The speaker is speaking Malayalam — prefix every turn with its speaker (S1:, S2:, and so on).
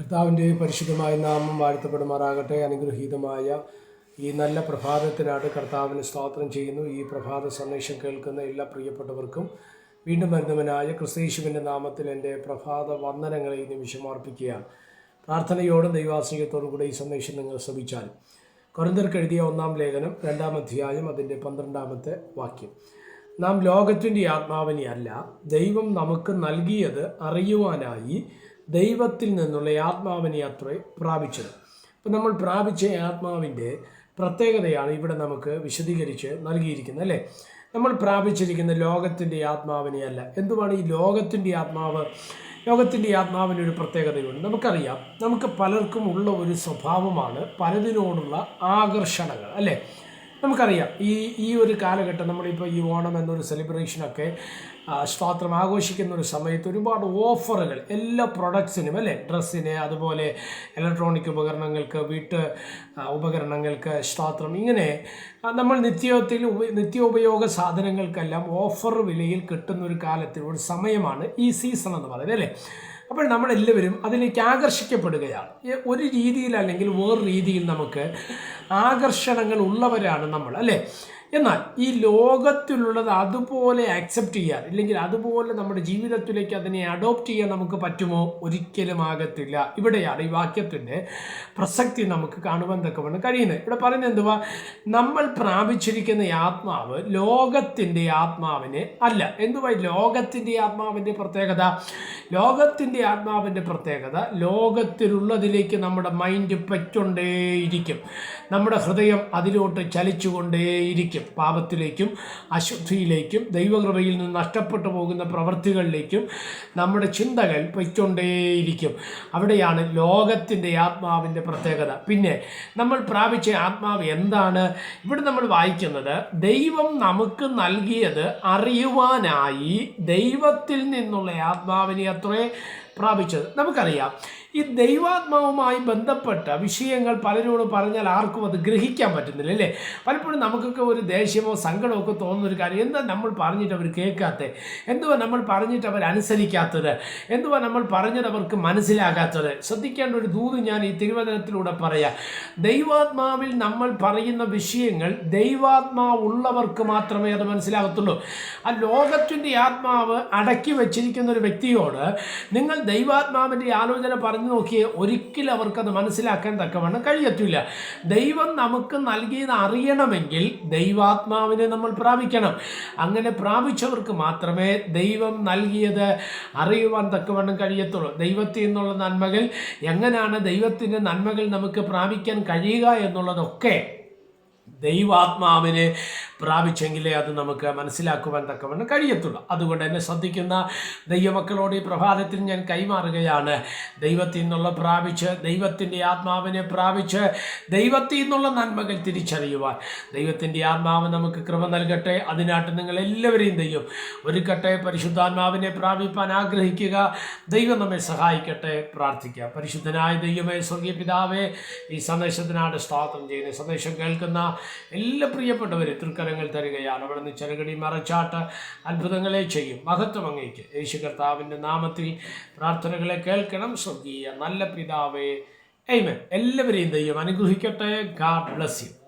S1: കർത്താവിന്റെ പരിശുദ്ധമായ നാമം വാഴ്ത്തപ്പെടുമാറാകട്ടെ. അനുഗ്രഹീതമായ ഈ നല്ല പ്രഭാതത്തിനാണ് കർത്താവിന് സ്തോത്രം ചെയ്യുന്നു. ഈ പ്രഭാത സന്ദേശം കേൾക്കുന്ന എല്ലാ പ്രിയപ്പെട്ടവർക്കും വീണ്ടും വരുന്നവനായ ക്രിസ്തീശുവിന്റെ നാമത്തിൽ എന്റെ പ്രഭാത വന്ദനങ്ങളെ ഈ നിമിഷം അർപ്പിക്കുക പ്രാർത്ഥനയോടും ദൈവാശ്രയത്തോടും കൂടെ ഈ സന്ദേശം നിങ്ങൾ ശ്രമിച്ചാൽ കൊരിന്തർക്ക് എഴുതിയ ഒന്നാം ലേഖനം രണ്ടാം അധ്യായം അതിന്റെ പന്ത്രണ്ടാമത്തെ വാക്യം. നാം ലോകത്തിന്റെ ആത്മാവിനെ അല്ല ദൈവം നമുക്ക് നൽകിയത് അറിയുവാനായി ദൈവത്തിൽ നിന്നുള്ള ആത്മാവിനെ അത്രേ പ്രാപിച്ചത്. അപ്പം നമ്മൾ പ്രാപിച്ച ആത്മാവിന്റെ പ്രത്യേകതയാണ് ഇവിടെ നമുക്ക് വിശദീകരിച്ച് നൽകിയിരിക്കുന്നത് അല്ലേ? നമ്മൾ പ്രാപിച്ചിരിക്കുന്ന ലോകത്തിന്റെ ആത്മാവിനെ അല്ല. എന്തുമാണ് ഈ ലോകത്തിന്റെ ആത്മാവ്? ലോകത്തിന്റെ ആത്മാവിന് ഒരു പ്രത്യേകതയുണ്ട്. നമുക്കറിയാം നമുക്ക് പലർക്കും ഉള്ള ഒരു സ്വഭാവമാണ് പലതിനോടുള്ള ആകർഷണങ്ങൾ അല്ലേ? നമുക്കറിയാം. ഈ ഈ ഒരു കാലഘട്ടം നമ്മളിപ്പോൾ ഈ ഓണം എന്നൊരു സെലിബ്രേഷനൊക്കെ സ്വാത്രം ആഘോഷിക്കുന്ന ഒരു സമയത്ത് ഒരുപാട് ഓഫറുകൾ എല്ലാ പ്രൊഡക്ട്സിനും അല്ലേ? ഡ്രസ്സിന് അതുപോലെ ഇലക്ട്രോണിക് ഉപകരണങ്ങൾക്ക് വീട്ട് ഉപകരണങ്ങൾക്ക് സ്വാത്രം ഇങ്ങനെ നമ്മൾ നിത്യത്തിൽ നിത്യോപയോഗ സാധനങ്ങൾക്കെല്ലാം ഓഫർ വിലയിൽ കിട്ടുന്ന ഒരു കാലത്തിൽ ഒരു സമയമാണ് ഈ സീസൺ എന്ന് പറയുന്നത് അല്ലേ? അപ്പോൾ നമ്മളെല്ലാവരും അതിലേക്ക് ആകർഷിക്കപ്പെടുകയാണ്. ഒരു രീതിയിൽ അല്ലെങ്കിൽ വേറെ രീതിയിൽ നമുക്ക് ആകർഷണങ്ങൾ ഉള്ളവരാണ് നമ്മൾ അല്ലേ? എന്നാൽ ഈ ലോകത്തിലുള്ളത് അതുപോലെ അക്സെപ്റ്റ് ചെയ്യാൻ ഇല്ലെങ്കിൽ അതുപോലെ നമ്മുടെ ജീവിതത്തിലേക്ക് അതിനെ അഡോപ്റ്റ് ചെയ്യാൻ നമുക്ക് പറ്റുമോ? ഒരിക്കലും ആകത്തില്ല. ഇവിടെയാണ് ഈ വാക്യത്തിന്റെ പ്രസക്തി നമുക്ക് കാണുവാൻ തക്കവണ്ണം കഴിയുന്നത്. ഇവിടെ പറയുന്നത് എന്തുവാ? നമ്മൾ പ്രാപിച്ചിരിക്കുന്ന ആത്മാവ് ലോകത്തിന്റെ ആത്മാവിനെ അല്ല. എന്തുവാ ഈ ലോകത്തിന്റെ ആത്മാവിന്റെ പ്രത്യേകത? ലോകത്തിന്റെ ആത്മാവിന്റെ പ്രത്യേകത ലോകത്തിലുള്ളതിലേക്ക് നമ്മുടെ മൈൻഡ് പറ്റുകൊണ്ടേയിരിക്കും നമ്മുടെ ഹൃദയം അതിലോട്ട് ചലിച്ചുകൊണ്ടേയിരിക്കും. പാപത്തിലേക്കും അശുദ്ധിയിലേക്കും ദൈവകൃപയിൽ നിന്ന് നഷ്ടപ്പെട്ടു പോകുന്ന പ്രവൃത്തികളിലേക്കും നമ്മുടെ ചിന്തകൾ പൊയ്ക്കൊണ്ടേയിരിക്കും. അവിടെയാണ് ലോകത്തിന്റെ ആത്മാവിന്റെ പ്രത്യേകത. പിന്നെ നമ്മൾ പ്രാപിച്ച ആത്മാവ് എന്താണ്? ഇവിടെ നമ്മൾ വായിക്കുന്നത് ദൈവം നമുക്ക് നൽകിയത് അറിയുവാനായി ദൈവത്തിൽ നിന്നുള്ള ആത്മാവിനെ അത്രേ പ്രാപിച്ചത്. നമുക്കറിയാം ഈ ദൈവാത്മാവുമായി ബന്ധപ്പെട്ട വിഷയങ്ങൾ പലരോട് പറഞ്ഞാൽ ആർക്കും അത് ഗ്രഹിക്കാൻ പറ്റുന്നില്ല അല്ലേ? പലപ്പോഴും നമുക്കൊക്കെ ഒരു ദേഷ്യമോ സങ്കടമോ ഒക്കെ തോന്നുന്ന ഒരു കാര്യം എന്താ നമ്മൾ പറഞ്ഞിട്ട് അവർ കേൾക്കാത്തത് എന്തുവാ നമ്മൾ പറഞ്ഞിട്ട് അവർ അനുസരിക്കാത്തത്? എന്തുവാ നമ്മൾ പറഞ്ഞത് അവർക്ക് മനസ്സിലാകാത്തത്? ശ്രദ്ധിക്കേണ്ട ഒരു ദൂത് ഞാൻ ഈ തിരുവചനത്തിലൂടെ പറയാം. ദൈവാത്മാവിൽ നമ്മൾ പറയുന്ന വിഷയങ്ങൾ ദൈവാത്മാവുള്ളവർക്ക് മാത്രമേ അത് മനസ്സിലാകത്തുള്ളൂ. ആ ലോകത്തിന്റെ ആത്മാവ് അടക്കി വെച്ചിരിക്കുന്ന ഒരു വ്യക്തിയോട് നിങ്ങൾ ദൈവാത്മാവിന്റെ ആലോചന പറഞ്ഞു നോക്കിയേ ഒരിക്കലും അവർക്കത് മനസ്സിലാക്കാൻ തക്കവണ്ണം കഴിയത്തില്ല. ദൈവം നമുക്ക് നൽകിയത് അറിയണമെങ്കിൽ ദൈവാത്മാവിനെ നമ്മൾ പ്രാപിക്കണം. അങ്ങനെ പ്രാപിച്ചവർക്ക് മാത്രമേ ദൈവം നൽകിയത് അറിയുവാൻ തക്കവണ്ണം കഴിയത്തുള്ളൂ. ദൈവത്തിൽ നിന്നുള്ള നന്മകൾ എങ്ങനെയാണ് ദൈവത്തിന്റെ നന്മകൾ നമുക്ക് പ്രാപിക്കാൻ കഴിയുക എന്നുള്ളതൊക്കെ ദൈവാത്മാവിനെ പ്രാപിച്ചെങ്കിലേ അത് നമുക്ക് മനസ്സിലാക്കുവാൻ തക്കവണ്ണം കഴിയത്തുള്ളൂ. അതുകൊണ്ട് എന്നെ ശ്രദ്ധിക്കുന്ന ദൈവമക്കളോട് ഈ പ്രഭാതത്തിൽ ഞാൻ കൈമാറുകയാണ്. ദൈവത്തിൽ നിന്നുള്ള പ്രാപിച്ച് ദൈവത്തിന്റെ ആത്മാവിനെ പ്രാപിച്ച് ദൈവത്തിൽ നിന്നുള്ള നന്മകൾ തിരിച്ചറിയുവാൻ. ദൈവത്തിന്റെ ആത്മാവ് നമുക്ക് കൃപ നൽകട്ടെ. അതിനായിട്ട് നിങ്ങൾ എല്ലാവരെയും ദൈവം ഒരുക്കട്ടെ. പരിശുദ്ധാത്മാവിനെ പ്രാപിപ്പാൻ ആഗ്രഹിക്കുക. ദൈവം നമ്മെ സഹായിക്കട്ടെ. പ്രാർത്ഥിക്കുക പരിശുദ്ധനായ ദൈവമേ സ്വർഗീയ പിതാവേ ഈ സന്ദേശത്തിനാണ് സ്തോത്രം ചെയ്യുന്നത് സന്ദേശം കേൾക്കുന്ന എല്ലാ പ്രിയപ്പെട്ടവരെ തൃക്കരങ്ങൾ തരികയാണ്. അവിടെ നിന്ന് ചെറുകടി മറച്ചാട്ട് അത്ഭുതങ്ങളെ ചെയ്യും. മഹത്വം അങ്ങേക്ക്. യേശു കർത്താവിന്റെ നാമത്തിൽ പ്രാർത്ഥനകളെ കേൾക്കണം. സ്വർഗീയ നല്ല പിതാവേ എയ്മൻ എല്ലാവരെയും ദൈവം അനുഗ്രഹിക്കട്ടെ. God bless you